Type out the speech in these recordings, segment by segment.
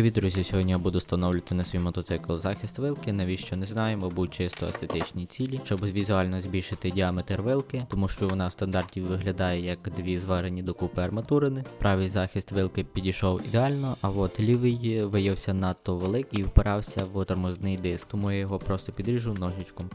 Привіт, друзі! Сьогодні я буду встановлювати на свій мотоцикл захист вилки. Навіщо не знаю, мабуть, чисто естетичні цілі, щоб візуально збільшити діаметр вилки, тому що вона в стандарті виглядає як дві зварені докупи арматурини. Правий захист вилки підійшов ідеально, а от лівий виявився надто великий і впирався в тормозний диск, тому я його просто підріжу ножичком.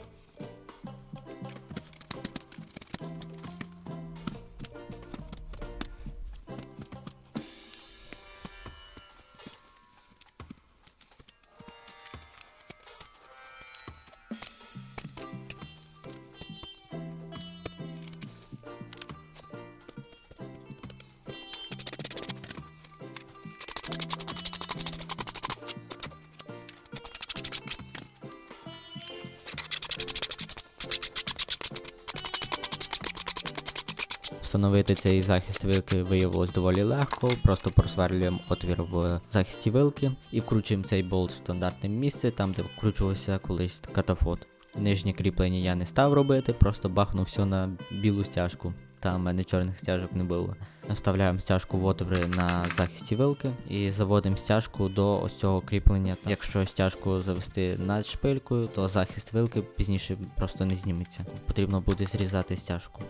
Встановити цей захист вилки виявилось доволі легко, просто просверлюємо отвір в захисті вилки і вкручуємо цей болт в стандартне місце, там де вкручувався колись катафот. Нижнє кріплення я не став робити, просто бахнув все на білу стяжку. Там в мене чорних стяжок не було. Вставляємо стяжку в отвори на захисті вилки і заводимо стяжку до ось цього кріплення. Якщо стяжку завести над шпилькою, то захист вилки пізніше просто не зніметься. Потрібно буде зрізати стяжку.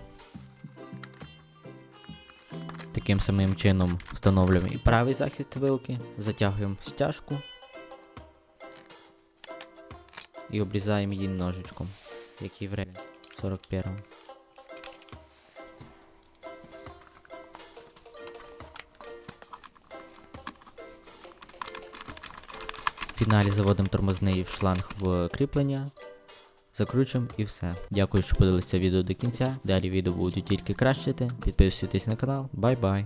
Таким самим чином встановлюємо і правий захист вилки, затягуємо стяжку і обрізаємо її ножичком, який в релі 41. В фіналі заводимо тормозний шланг в кріплення, закручуємо і все. Дякую, що подивилися відео до кінця. Далі відео будуть тільки кращити. Підписуйтесь на канал. Бай-бай!